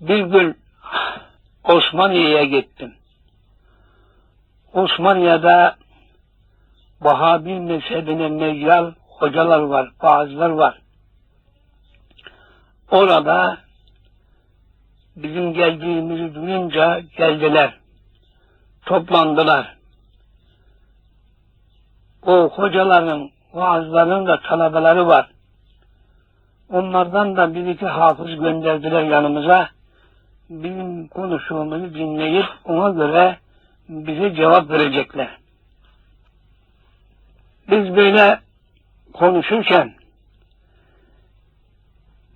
Bir gün Osmaniye'ye gittim. Osmaniye'de Vahabi mezhebine meyyal hocalar var, bazılar var. Orada bizim geldiğimizi duyunca geldiler. Toplandılar. O hocaların, vaazların da talebeleri var. Onlardan da bir iki hafız gönderdiler yanımıza. Bizim konuştuğumuzu dinleyip ona göre bize cevap verecekler. Biz böyle konuşurken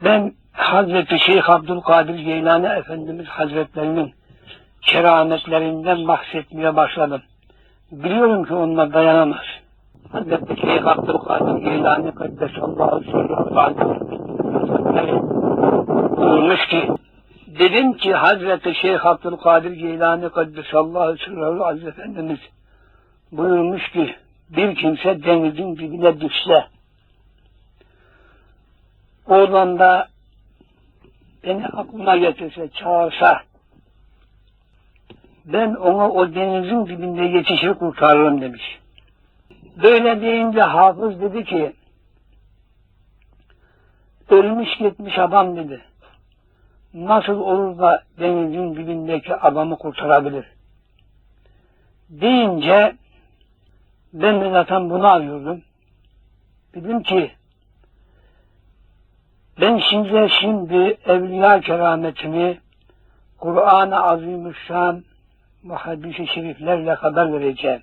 ben Hazreti Şeyh Abdülkadir Geylani Efendimiz Hazretlerinin kerametlerinden bahsetmeye başladım. Biliyorum ki onlar dayanamaz. Hazreti Şeyh Abdülkadir Geylani Kaddesallahu Sırrı Hazretleri buyurmuş ki dedim ki Hazreti Şeyh Abdülkadir Geylani Kaddesallahu Sırrı Hazretleri Efendimiz buyurmuş ki bir kimse denizin dibine düşse oradan da beni aklına getirse, çağırsa ben ona o denizin dibinde yetişir kurtarırım demiş. Böyle deyince hafız dedi ki ölmüş gitmiş adam dedi. Nasıl olur da denizin dibindeki adamı kurtarabilir? Deyince ben de zaten bunu arıyordum. Dedim ki ben şimdi şimdi evliya kerametini Kur'an-ı Azimüşşan ve hadis-i şeriflerle haber vereceğim.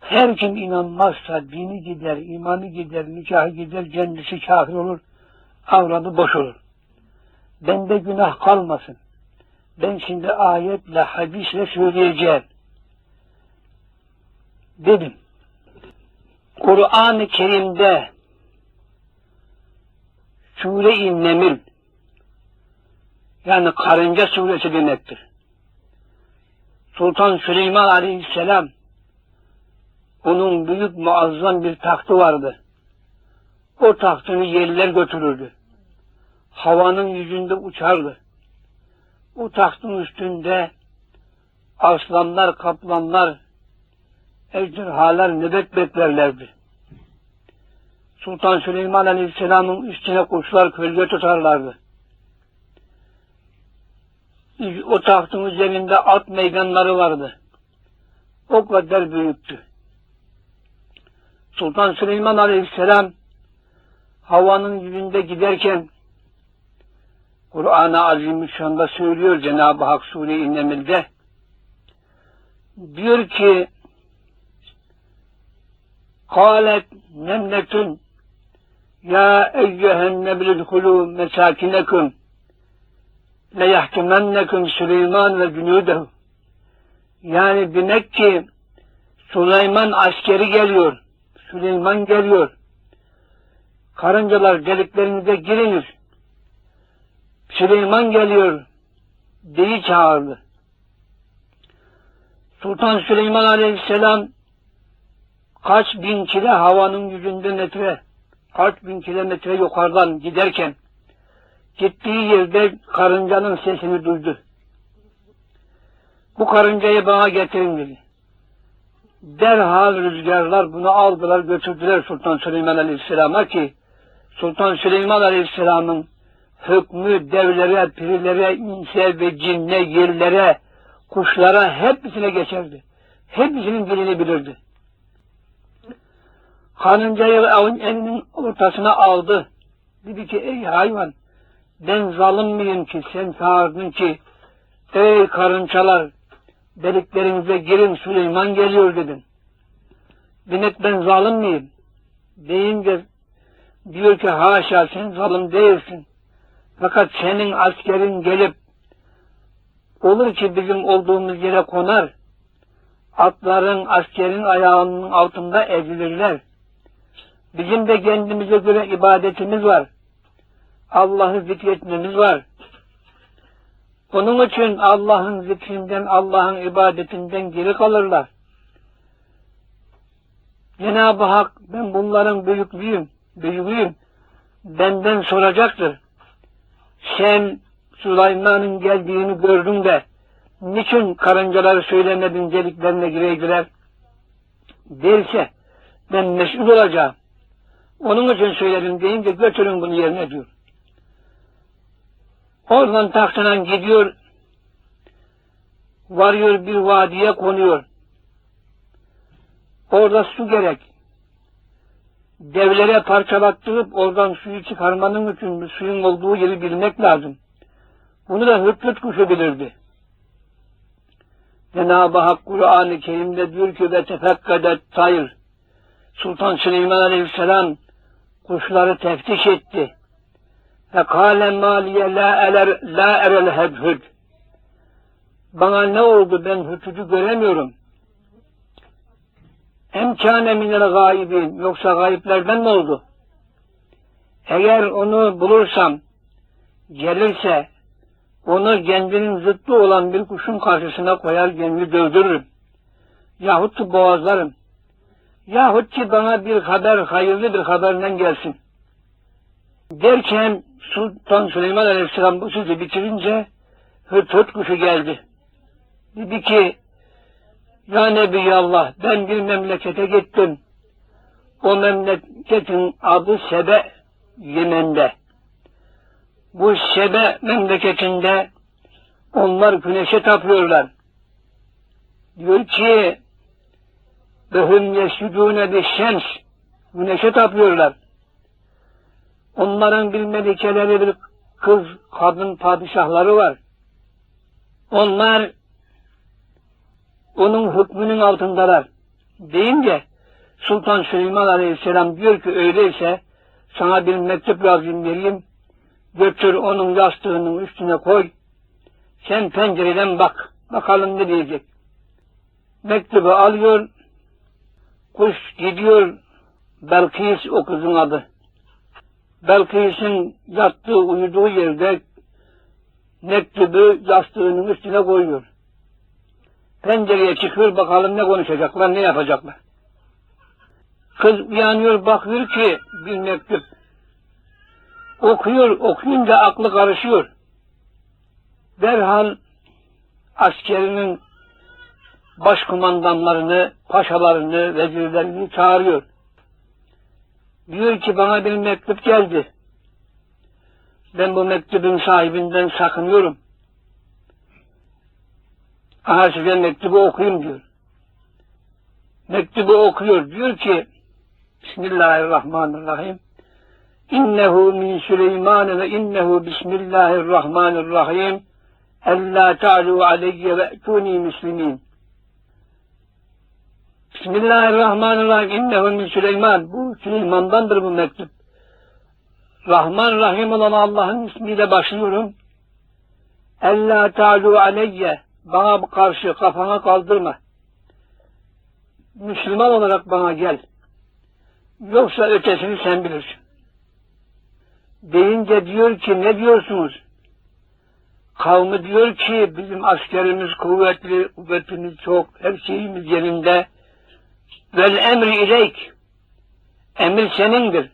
Her kim inanmazsa dini gider, imanı gider, nikahı gider, kendisi kafir olur, avradı boş olur. Bende günah kalmasın. Ben şimdi ayetle, hadisle söyleyeceğim. Dedim. Kur'an-ı Kerim'de Sure-i Nemil yani karınca suresi demektir. Sultan Süleyman Aleyhisselam onun büyük muazzam bir tahtı vardı. O tahtını yerler götürürdü. Havanın yüzünde uçardı. O tahtın üstünde aslanlar, kaplanlar, ejderhalar nöbet beklerlerdi. Sultan Süleyman Aleyhisselam'ın üstüne kuşlar kölge tutarlardı. O tahtın üzerinde at meydanları vardı. O kadar büyüktü. Sultan Süleyman Aleyhisselam havanın yüzünde giderken Kur'an-ı Azimüşşan'da söylüyor Cenab-ı Hak Sure-i Nemil'de diyor ki قالت نملة يا أيها النبل ادخلوا مساكنكم ليحتمنكم Süleyman ve cünudehu yani demek ki Süleyman askeri geliyor. Süleyman geliyor. Karıncalar deliklerinize giriniz. Süleyman geliyor diye çağırdı. Sultan Süleyman Aleyhisselam kaç bin kile havanın yüzünde metre, kaç bin kilometre yukarıdan giderken gittiği yerde karıncanın sesini duydu. Bu karıncayı bana getirin dedi. Derhal rüzgarlar bunu aldılar götürdüler Sultan Süleyman Aleyhisselam'a ki Sultan Süleyman Aleyhisselam'ın hükmü devlere, pirilere, inse ve cinne, yerlere, kuşlara hepsine geçerdi. Hepsinin dilini bilirdi. Karıncayı avın elinin ortasına aldı. Dedi ki ey hayvan ben zalim miyim ki sen çağırdın ki ey karıncalar deliklerinize girin Süleyman geliyor dedin. Demek ben zalim miyim? Deyince diyor ki haşa sen zalim değilsin. Fakat senin askerin gelip olur ki bizim olduğumuz yere konar. Atların, askerin ayağının altında ezilirler. Bizim de kendimize göre ibadetimiz var. Allah'ı zikretmemiz var. Onun için Allah'ın zikrinden, Allah'ın ibadetinden geri kalırlar. Cenab-ı Hak ben bunların büyüklüğüm, büyüğüyüm. Benden soracaktır. Sen Süleyman'ın geldiğini gördün de niçin karıncaları söylemedin deliklerine gireydiler derse ben mesul olacağım. Onun için söyledim deyince götürün bunu yerine diyor. Oradan tahtından gidiyor, varıyor bir vadiye konuyor. Orada su gerek. Devlere parçalattırıp oradan suyu çıkarmanın için suyun olduğu yeri bilmek lazım. Bunu da hırtlık kuşu bilirdi. Cenab-ı Hak Kur'an-ı Kerim'de diyor ki ve tefekkadet tayr. Sultan Süleyman Aleyhisselam kuşları teftiş etti. Ve kâle mâliye la, eler, la erel hebhüd. Bana ne oldu ben hütücü göremiyorum. Emkâne minel gâibin. Yoksa gayiplerden mi oldu? Eğer onu bulursam, gelirse, onu kendinin zıttı olan bir kuşun karşısına koyar kendini dövdürürüm. Yahut ki boğazlarım. Yahut ki bana bir haber, hayırlı bir haberden gelsin. Derken Sultan Süleyman Aleyhisselam bu sözü bitirince hırt hırt kuşu geldi. Dedi ki Ya Nebiyallah ben bir memlekete gittim. O memleketin adı Sebe Yemen'de. Bu Sebe memleketinde onlar güneşe tapıyorlar. Diyor ki Behum yescudûne bir şems güneşe tapıyorlar. Onların bir melikeleri bir kız, kadın padişahları var. Onlar onun hükmünün altındalar. Deyince Sultan Süleyman Aleyhisselam diyor ki öyleyse sana bir mektup yazayım vereyim. Götür onun yastığının üstüne koy. Sen pencereden bak. Bakalım ne diyecek. Mektubu alıyor. Kuş gidiyor. Belkis o kızın adı. Belkis'in yattığı, uyuduğu yerde mektubu yastığının üstüne koyuyor. Pencereye çıkıyor bakalım ne konuşacaklar, ne yapacaklar. Kız uyanıyor bakıyor ki bir mektup. Okuyor, okuyunca aklı karışıyor. Derhal askerinin başkumandanlarını, paşalarını, vezirlerini çağırıyor. Diyor ki bana bir mektup geldi. Ben bu mektubun sahibinden sakınıyorum. Aha size mektubu okuyayım diyor. Mektubu okuyor. Diyor ki Bismillahirrahmanirrahim. İnnehu min Süleyman ve innehu Bismillahirrahmanirrahim. Ella ta'lu aleyye ve etuni müslimin. Bismillahirrahmanirrahim. İnnehu min Süleyman. Bu Süleyman'dandır bu mektup. Rahman Rahim olan Allah'ın ismiyle başlıyorum. Ella ta'lu aleyye. Bana karşı kafana kaldırma. Müslüman olarak bana gel. Yoksa ötesini sen bilirsin. Deyince diyor ki ne diyorsunuz? Kavmi diyor ki bizim askerimiz kuvvetli, kuvvetimiz çok, her şeyimiz yerinde. Vel emri ileyk. Emir senindir.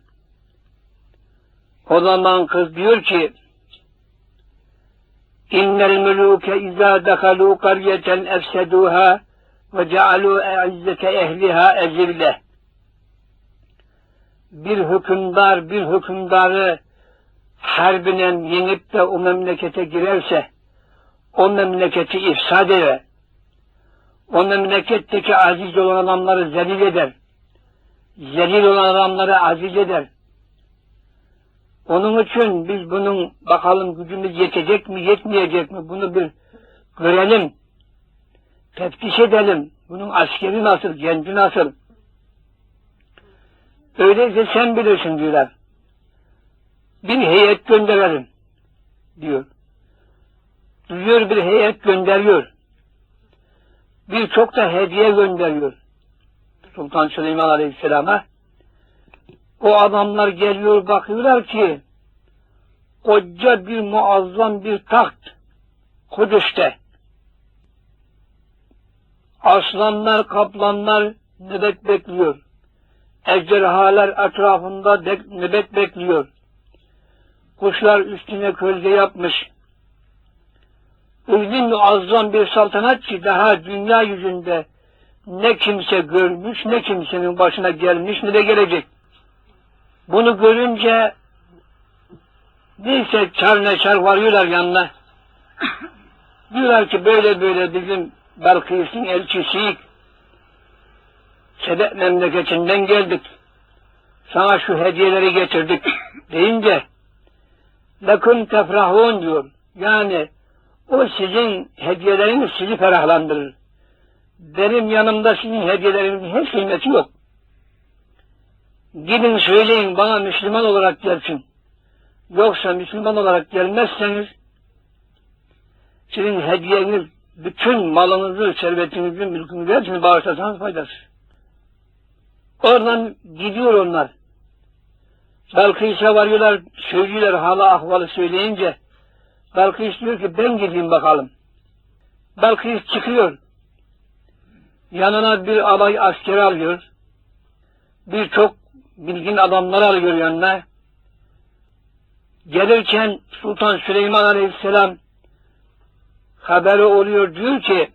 O zaman kız diyor ki İnnel mülûke izâ dehalû karyeten efsedûhâ ve cealû e'izzete ehliha ezille. Bir hükümdar bir hükümdarı harbinen yenip de o memlekete girerse o memleketi ifsad eder. O memleketteki aziz olan adamları zelil eder. Zelil olan adamları aziz eder. Onun için biz bunun bakalım gücümüz yetecek mi yetmeyecek mi bunu bir görelim. Teftiş edelim. Bunun askeri nasıl, genci nasıl? Öyleyse sen bilirsin diyorlar. Bir heyet gönderelim diyor. Duyuyor bir heyet gönderiyor. Birçok da hediye gönderiyor. Sultan Süleyman Aleyhisselam'a. O adamlar geliyor bakıyorlar ki koca bir muazzam bir taht Kudüs'te. Aslanlar, kaplanlar nöbet bekliyor. Ejderhalar etrafında nöbet bekliyor. Kuşlar üstüne kölge yapmış. öyle muazzam bir saltanat ki daha dünya yüzünde ne kimse görmüş, ne kimsenin başına gelmiş, ne de gelecek. Bunu görünce neyse çar neçar varıyorlar yanına. Diyorlar ki böyle böyle bizim Belkıs'ın elçisiyik. Sebep memleketinden geldik. Sana şu hediyeleri getirdik deyince lekun tefrahun diyor. Yani o sizin hediyeleriniz sizi ferahlandırır. Benim yanımda sizin hediyelerinizin hiç kıymeti yok. Gidin söyleyin bana Müslüman olarak gelsin. Yoksa Müslüman olarak gelmezseniz sizin hediyeniz bütün malınızı, servetinizi, mülkünüzü hepsini bağışlasanız faydası. Oradan gidiyor onlar. Belkıs'a varıyorlar, söylüyorlar hala ahvalı söyleyince. Belkıs diyor ki ben gideyim bakalım. Belkıs çıkıyor. Yanına bir alay askeri alıyor. Birçok bilgin adamlar alıyor yanına. Gelirken Sultan Süleyman Aleyhisselam haberi oluyor diyor ki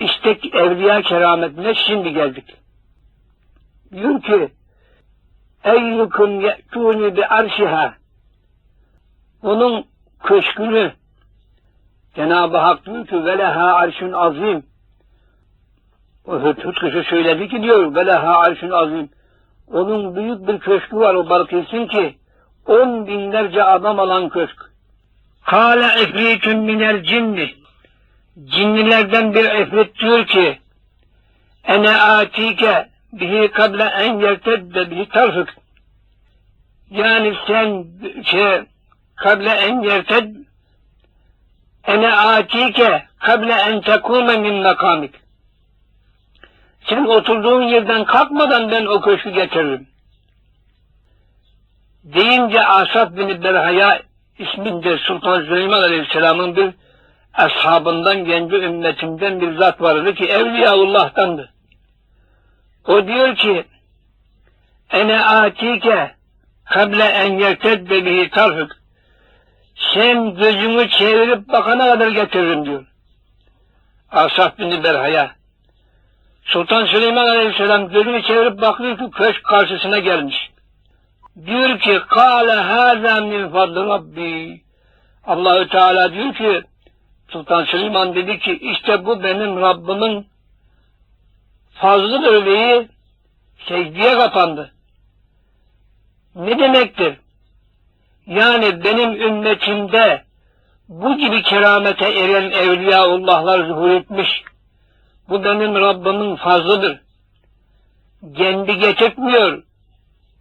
işte evliya kerametine şimdi geldik. Diyor ki eyyukum ye'tûni bi arşiha onun köşkünü Cenab-ı Hak diyor ki veleha arşun azim o söyledi ki diyor veleha arşun azim. Onun büyük bir köşkü var o Balkis'in ki on binlerce adam alan köşk. Kale ifritün minel cinni. Cinnilerden bir ifrit diyor ki ene atike bihi kable en yertedde bihi tarfık yani sen şey kable en yerted ene atike kable en tekume min mekamik sen oturduğun yerden kalkmadan ben o köşkü getiririm. Deyince Asaf bin Berhaya isminde Sultan Süleyman Aleyhisselam'ın bir ashabından, genci ümmetinden bir zat vardı ki Evliyaullah'tandı. O diyor ki ene atike kable en yertedde bihi tarfık sen gözünü çevirip bakana kadar getiririm diyor. Asaf bin Berhaya. Sultan Süleyman Aleyhisselam gözünü çevirip bakıyor ki köşk karşısına gelmiş. Diyor ki kâle hâzâ min fadlı Rabbi. Allahü Teala diyor ki Sultan Süleyman dedi ki işte bu benim Rabbimin fazlıdır diye secdeye kapandı. Ne demektir? Yani benim ümmetimde bu gibi keramete eren evliyaullahlar zuhur etmiş. Bu benim Rabbimin fazlıdır. Kendi getirtmiyor.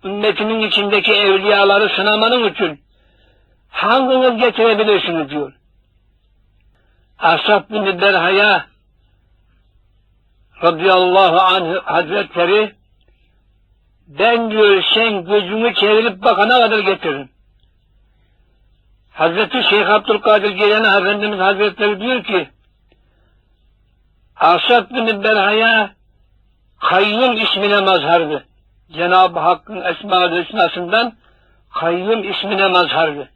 Ümmetimin içindeki evliyaları sınamanın için hanginiz getirebilirsiniz diyor. Asaf bin Berhaya radıyallahu anh hazretleri ben diyor sen gözünü çevirip bakana kadar getiririm. Hazreti Şeyh Abdülkadir Geylani Efendimiz Hazretleri diyor ki Asad bin Berhaya Kayyum ismine mazhardı. Cenab-ı Hakk'ın esma hüsnasından Kayyum ismine mazhardı.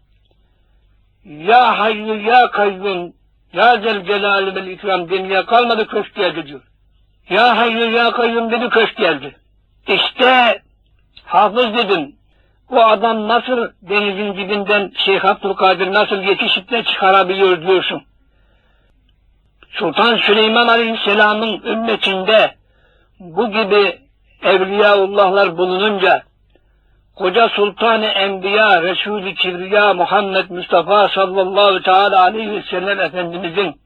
Ya hayyu ya kayyum ya zel celali vel ikram demeye kalmadı köşk geldi diyor. Ya hayyu ya kayyum dedi köşk geldi. İşte hafız dedim. O adam nasıl denizin dibinden Şeyh Abdülkadir nasıl yetişip de çıkarabiliyor diyorsun. Sultan Süleyman Aleyhisselam'ın ümmetinde bu gibi evliyaullahlar bulununca koca Sultan-ı Enbiya, Resul-i Kibriya Muhammed Mustafa sallallahu teala aleyhi ve sellem Efendimizin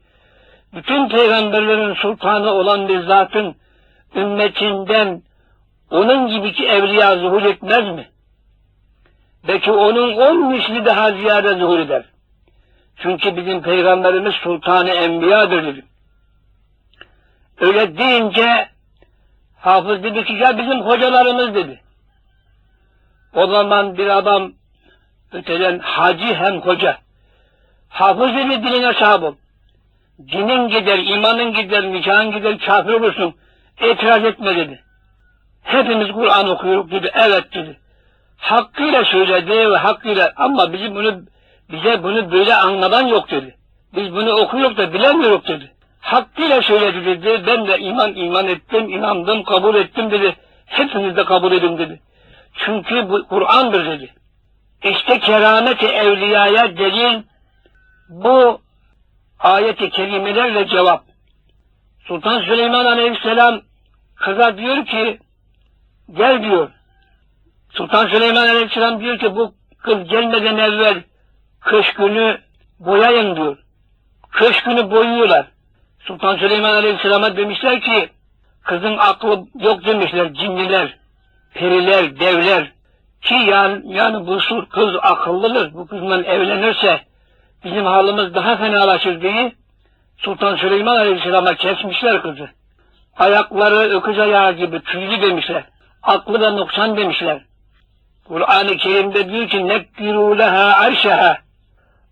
bütün peygamberlerin sultanı olan bir zatın ümmetinden onun gibiki evliya zuhur etmez mi? Belki onun on misli daha ziyade zuhur eder. Çünkü bizim peygamberimiz sultanı enbiyadır. Öyle deyince hafız dedi ki ya bizim hocalarımız dedi. O zaman bir adam öteden hacı hem hoca. Hafız dedi diline sahip ol. Dinin gider, imanın gider, nikahın gider, kafir olursun. İtiraz etme dedi. Hepimiz Kur'an okuyoruz dedi. Evet dedi. Hakkıyla söyledi ve hakkıyla ama bizim bunu bize bunu böyle anladan yok dedi. Biz bunu okuyoruz da bilemiyoruz dedi. Hakkıyla söyledi dedi. Ben de iman iman ettim, inandım, kabul ettim dedi. Hepiniz de kabul edin dedi. Çünkü bu Kur'an'dır dedi. İşte kerameti evliyaya delil bu ayeti kerimelerle cevap. Sultan Süleyman Aleyhisselam kıza diyor ki gel diyor. Sultan Süleyman Aleyhisselam diyor ki bu kız gelmeden evvel kış günü boyayın diyor. Kış günü boyuyorlar. Sultan Süleyman Aleyhisselam'a demişler ki kızın aklı yok demişler cinliler, periler, devler. Ki yani, yani bu sur kız akıllıdır. Bu kızla evlenirse bizim halimiz daha fenalaşır diye Sultan Süleyman Aleyhisselam'a kesmişler kızı. Ayakları öküz ayağı gibi tüylü demişler. Aklı da noksan demişler. Kur'an-ı Kerim'de diyor ki nekkiru leha arşeha.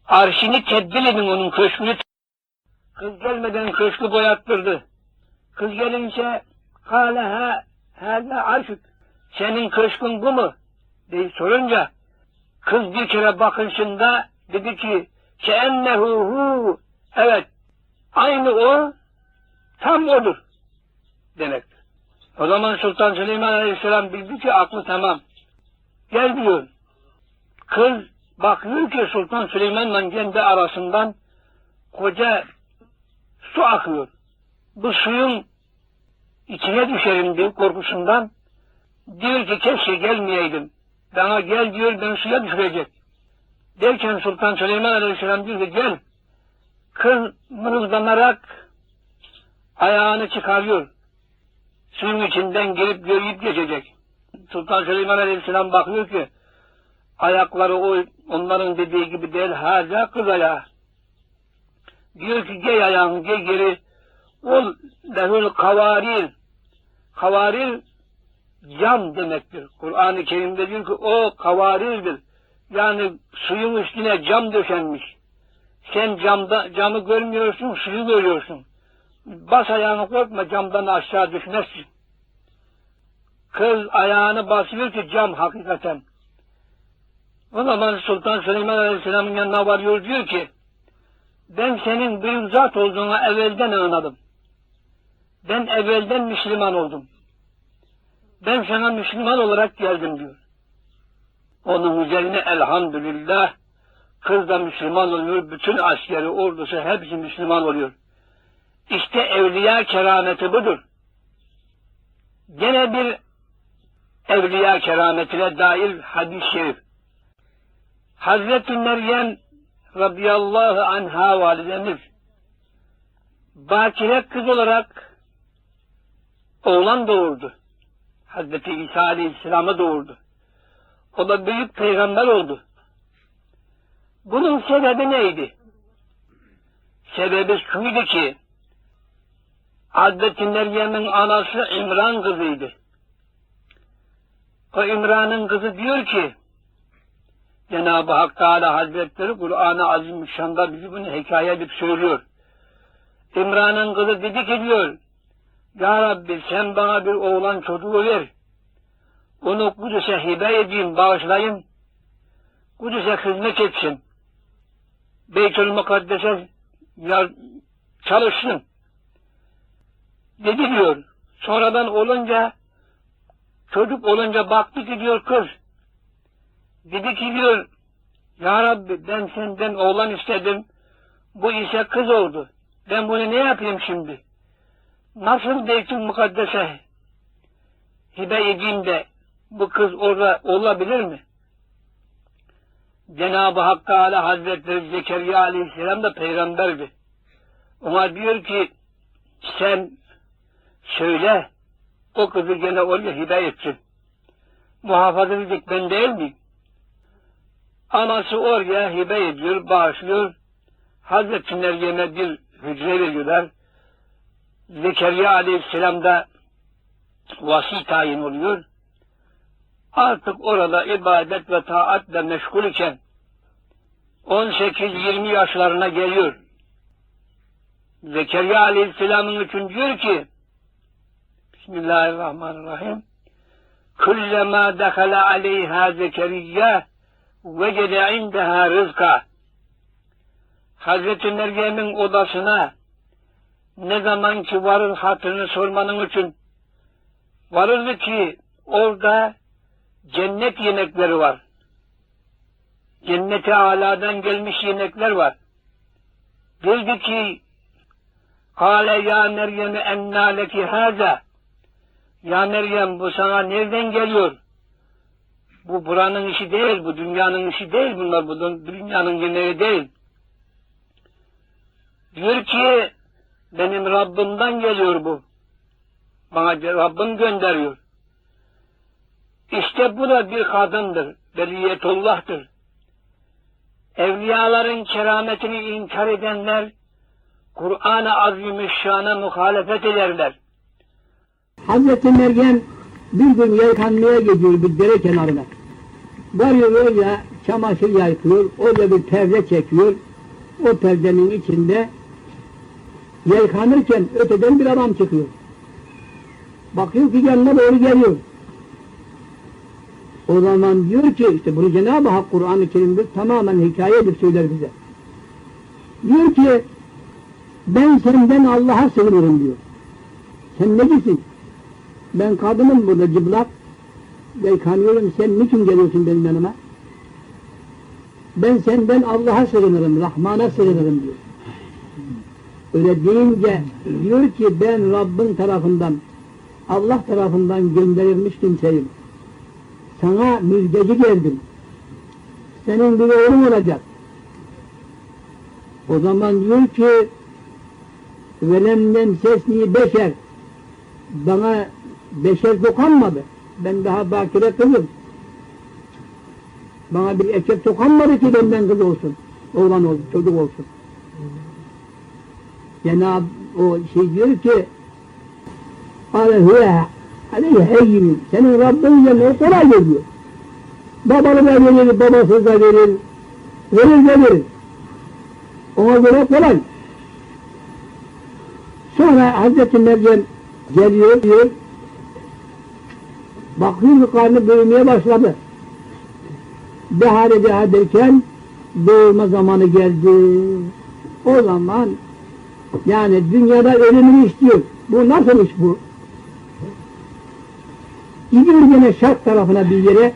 Arşini tebdil edin onun köşkünü. Kız gelmeden köşkü boyattırdı. Kız gelince kâleha hâze arşük. Senin köşkün bu mu? diye sorunca kız bir kere bakışında dedi ki keennehu hu evet aynı o tam odur demektir. O zaman Sultan Süleyman Aleyhisselam bildi ki aklı tamam. Gel diyor. Kız bakıyor ki Sultan Süleyman'la kendi arasından koca su akıyor. Bu suyun içine düşerim diyor korkusundan. Diyor ki keşke gelmeyeydim. Bana gel diyor ben suya düşürecek. Derken Sultan Süleyman Aleyhisselam diyor ki gel. Kız mırıldanarak ayağını çıkarıyor. Suyun içinden gelip görüp geçecek. Sultan Süleyman Aleyhisselam bakıyor ki ayakları o onların dediği gibi değil hala kız ayağı. Diyor ki gel ayağını gel geri ol lehül kavaril kavaril cam demektir. Kur'an-ı Kerim'de diyor ki o kavarildir. Yani suyun üstüne cam döşenmiş. Sen camda camı görmüyorsun, suyu görüyorsun. Bas ayağını korkma camdan aşağı düşmezsin. Kız ayağını basıyor ki cam hakikaten. O zaman Sultan Süleyman Aleyhisselam'ın yanına varıyor diyor ki ben senin büyük zat olduğunu evvelden anladım. Ben evvelden Müslüman oldum. Ben sana Müslüman olarak geldim diyor. Onun üzerine elhamdülillah kız da Müslüman oluyor. Bütün askeri ordusu hepsi Müslüman oluyor. İşte evliya kerameti budur. Gene bir evliya kerametine dair hadis-i şerif. Hazreti Meryem radıyallahu anha validemiz bakire kız olarak oğlan doğurdu. Hazreti İsa Aleyhisselam'ı doğurdu. O da büyük peygamber oldu. Bunun sebebi neydi? Sebebi şuydu ki Hazreti Meryem'in anası İmran kızıydı. O İmran'ın kızı diyor ki Cenab-ı Hak Teala Hazretleri Kur'an-ı Azimüşşan'da bizi bunu hikaye edip söylüyor. İmran'ın kızı dedi ki diyor Ya Rabbi sen bana bir oğlan çocuğu ver. Onu Kudüs'e hibe edeyim, bağışlayayım. Kudüs'e hizmet etsin. Beytül Mukaddes'e çalışsın. Dedi diyor. Sonradan olunca çocuk olunca baktı ki diyor kız. Dedi ki diyor Ya Rabbi ben senden oğlan istedim. Bu ise kız oldu. Ben bunu ne yapayım şimdi? Nasıl Beytül Mukaddes'e hibe edeyim de bu kız orada olabilir mi? Cenab-ı Hak Teala Hazretleri Zekeriya Aleyhisselam da peygamberdi. Ona diyor ki sen söyle o kızı gene oraya hibe etsin. Muhafaza edecek ben değil mi? Anası oraya hibe ediyor, bağışlıyor. Hazreti Meryem'e bir hücre veriyorlar. Zekeriya Aleyhisselam da vasi tayin oluyor. Artık orada ibadet ve taatle meşgul iken 18-20 yaşlarına geliyor. Zekeriya Aleyhisselam'ın için diyor ki Bismillahirrahmanirrahim Kullama dekhala aleyha Zekeriya vecede indeha rızka Hazreti Meryem'in odasına ne zaman ki varır hatırını sormanın için varırdı ki orada cennet yemekleri var. Cenneti aladan gelmiş yemekler var. Dedi ki Kale ya Meryem enna leki haza Ya Meryem bu sana nereden geliyor? Bu buranın işi değil, bu dünyanın işi değil bunlar, bu dünyanın yemeği değil. Diyor ki benim Rabbimden geliyor bu. Bana Rabbim gönderiyor. İşte bu da bir kadındır. Beliyetullah'tır. Evliyaların kerametini inkar edenler Kur'an-ı Azimüşşan'a muhalefet ederler. Hazreti Meryem bir gün yelkanmaya gidiyor bir dere kenarına. Varıyor öyle çamaşır yayıyor, orada bir perde çekiyor. O perdenin içinde yelkanırken öteden bir adam çıkıyor. Bakıyor ki yanına doğru geliyor. O zaman diyor ki işte bunu Cenab-ı Hak Kur'an-ı Kerim'de tamamen hikayedir söyler bize. Diyor ki ben senden Allah'a sığınırım diyor. Sen necisin? Ben kadınım burada cıplak. Yıkanıyorum. Sen niçin geliyorsun benim yanıma? Ben senden Allah'a sığınırım, Rahman'a sığınırım diyor. Öyle deyince diyor ki ben Rabbin tarafından, Allah tarafından gönderilmiş kimseyim. Sana müjdeci geldim. Senin bir oğlun olacak. O zaman diyor ki velemden sesni beşer bana beşer dokanmadı. Ben daha bakire kızım. Bana bir erkek dokanmadı ki benden kız olsun. Oğlan olsun, çocuk olsun. Cenab o şey diyor ki Kale huve aleyhi heyyin. Senin Rabbin o kolay geliyor. Babalı da verir, babasız da verir. Verir de verir. Ona göre kolay. Sonra Hazreti Meryem geliyor diyor. Bakıyor ki karnı büyümeye başladı. Behar behar derken doğurma zamanı geldi. O zaman yani dünyada ölümünü istiyor. Bu nasıl iş bu? Gidiyor yine şark tarafına bir yere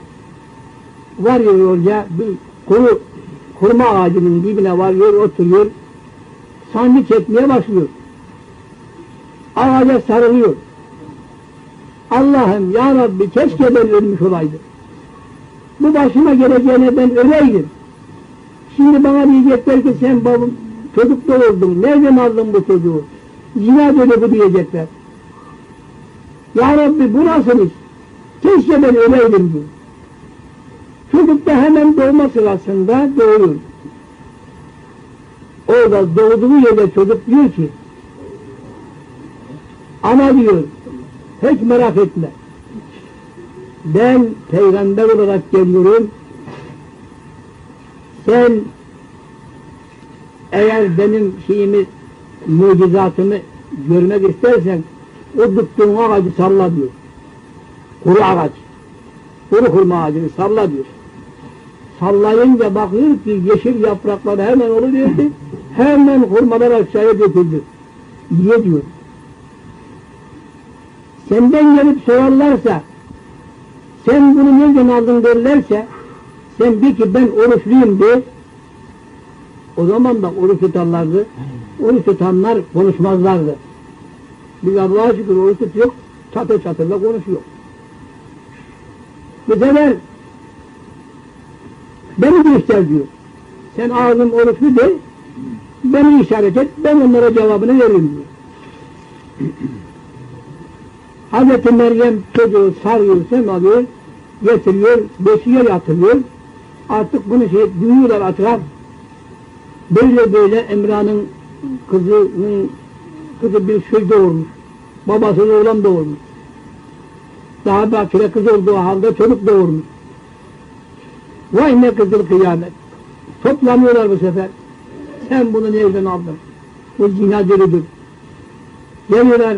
varıyor oraya bir kuru kurma ağacının dibine varıyor oturuyor. Sancı çekmeye başlıyor ağaca sarılıyor. Allah'ım ya Rabbi keşke ben ölmüş olaydım. Bu başıma geleceğine ben öleydim. Şimdi bana diyecekler ki sen babam çocuk doğurdun. Nereden aldın bu çocuğu? Zina böyle bu diyecekler. Ya Rabbi bu nasıl iş? Keşke ben öleydim diyor. Çocuk da hemen doğma sırasında doğuyor. Orada doğduğu yerde çocuk diyor ki ama diyor, hiç merak etme. Ben peygamber olarak geliyorum. Sen eğer benim şeyimi, mucizatımı görmek istersen o tuttuğun ağacı salla diyor. Kuru ağaç. Kuru hurma ağacını salla diyor. Sallayınca bakıyor ki yeşil yaprakları hemen oluverdi. Hemen hurmalar aşağıya döküldü. Ye diyor senden gelip sorarlarsa sen bunu nereden aldın derlerse sen bir ki ben oruçluyum de o zaman da oruç tutarlardı. Oruç tutanlar konuşmazlardı. Biz Allah'a şükür oruç tutuyor, çatır çatırla konuşuyor. Bu sefer beni göster diyor. Sen ağzın oruçlu de, beni işaret et, ben onlara cevabını veririm diyor. Hazreti Meryem çocuğu sarıyor, semalıyor, getiriyor, beşiğe yatırıyor. Artık bunu şey, duyuyorlar etraf. Böyle böyle Emrah'ın kızının kızı bir şey doğurmuş. Babası oğlan doğurmuş. Daha bakire kız olduğu halde çocuk doğurmuş. Vay ne kızıl kıyamet. Toplanıyorlar bu sefer. Sen bunu nereden aldın? Bu zina delidir. Geliyorlar.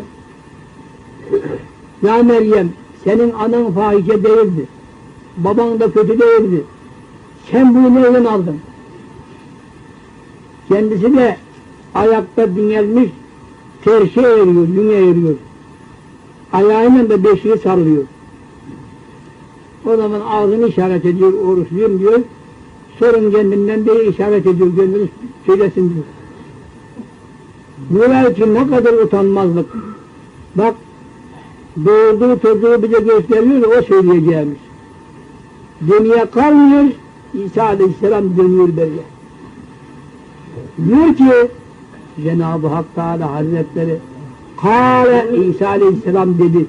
Ya Meryem senin anan fahişe değildi. Baban da kötü değildi. Sen bunu nereden aldın? Kendisi de ayakta dinlenmiş terşe eriyor, yüne eriyor. Ayağıyla da beşiği sarılıyor. O zaman ağzını işaret ediyor, oruçluyum diyor. Sorun kendinden diye işaret ediyor, gönlünü söylesin diyor. Bunlar ne kadar utanmazlık. Bak, doğurduğu çocuğu bize gösteriyor, o söyleyeceğimiz. Dünya kalmıyor, İsa Aleyhisselam dönüyor böyle. Diyor ki, Cenab-ı Hak Teala Hazretleri, Kale İsa Aleyhisselam dedi,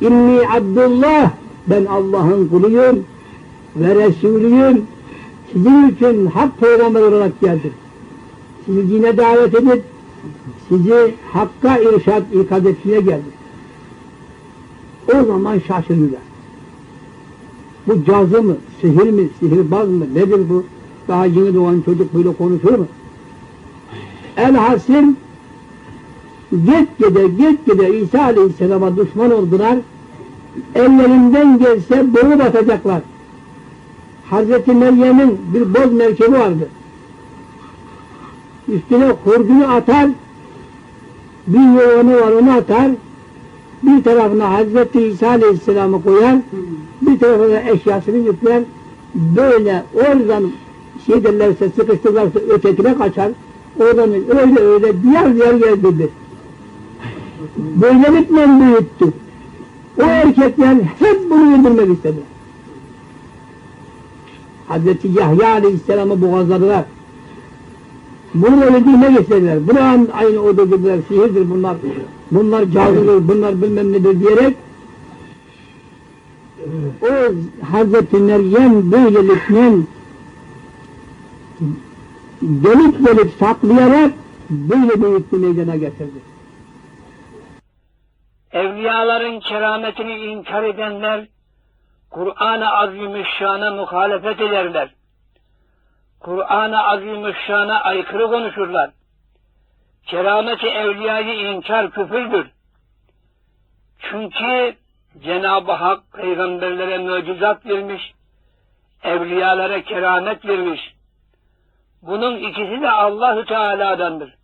İnni Abdullah, ben Allah'ın kuluyum ve Resulüyüm. Sizin için hak peygamber olarak geldim. Sizi dine davet edip, sizi hakka irşad, ikaz etmeye geldim. O zaman şaşırırlar. Bu cazı mı, sihir mi, sihirbaz mı, nedir bu? Daha yeni doğan çocuk böyle konuşur mu? Elhasil gitgide gitgide İsa Aleyhisselam'a düşman oldular. Ellerinden gelse boğu batacaklar. Hazreti Meryem'in bir boz merkebi vardı. Üstüne hurcunu atar, bir yoğunu var onu atar, bir tarafına Hazreti İsa Aleyhisselam'ı koyar, bir tarafına eşyasını yükler, böyle oradan şey derlerse sıkıştırırlarsa ötekine kaçar, oradan öyle öyle diğer diğer gezdirdi. Böylelikle büyüttü. O erkekler hep bunu öldürmek istediler. Hazreti Yahya Aleyhisselam'ı boğazladılar. Bunu öldürmek istediler. Buran aynı o dediler, sihirdir bunlar, bunlar cadıdır, bunlar bilmem nedir diyerek o Hazreti Meryem böylelikle delik delik saklayarak böyle büyüttü meydana getirdi. Evliyaların kerametini inkar edenler, Kur'an-ı Azimüşşan'a muhalefet ederler. Kur'an-ı Azimüşşan'a aykırı konuşurlar. Kerameti evliyayı inkar küfürdür. Çünkü Cenab-ı Hak peygamberlere mucizat vermiş, evliyalara keramet vermiş. Bunun ikisi de Allahü Teala'dandır.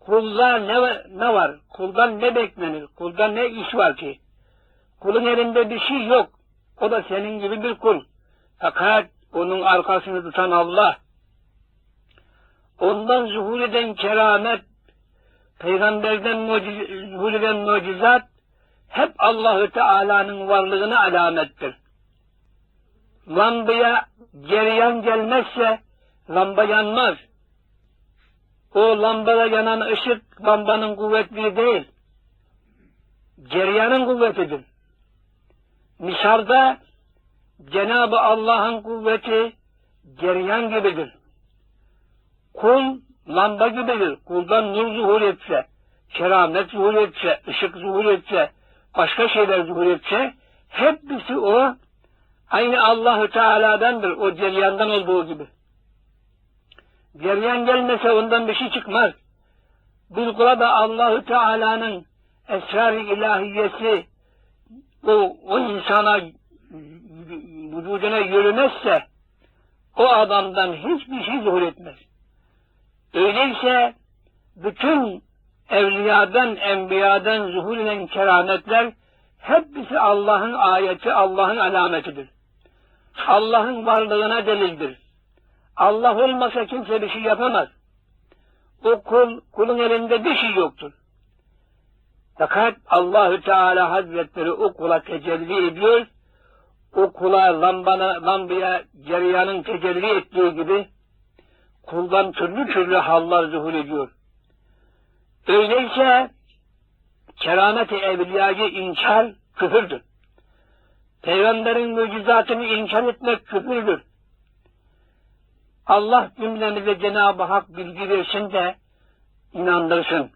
Kulda ne, ne var? Kuldan ne beklenir? Kuldan ne iş var ki? Kulun elinde bir şey yok. O da senin gibi bir kul. Fakat onun arkasını tutan Allah. Ondan zuhur eden keramet, peygamberden muciz, zuhur eden mucizat, hep Allahü Teala'nın varlığına alamettir. Lambaya cereyan gelmezse lamba yanmaz. O lambada yanan ışık lambanın kuvvetli değil. Cereyanın kuvvetidir. Misalda Cenab-ı Allah'ın kuvveti cereyan gibidir. Kul lamba gibidir. Kuldan nur zuhur etse, keramet zuhur etse, ışık zuhur etse, başka şeyler zuhur etse, hepsi o aynı Allahü Teala'dandır. O cereyandan olduğu gibi. Cereyan gelmese ondan bir şey çıkmaz. Kula da Allahü Teala'nın esrar-ı ilahiyesi o, o insana vücuduna yürümezse o adamdan hiçbir şey zuhur etmez. Öyleyse bütün evliyadan, enbiyadan zuhur eden kerametler hepsi Allah'ın ayeti, Allah'ın alametidir. Allah'ın varlığına delildir. Allah olmasa kimse bir şey yapamaz. O kul, kulun elinde bir şey yoktur. Fakat Allahü Teala Hazretleri o kula tecelli ediyor. O kula lambana, lambaya cereyanın tecelli ettiği gibi kuldan türlü türlü hallar zuhur ediyor. Öyleyse kerameti evliyayı inkar küfürdür. Peygamberin mucizatını inkar etmek küfürdür. Allah cümlemize Cenab-ı Hak bilgi versin de inandırsın.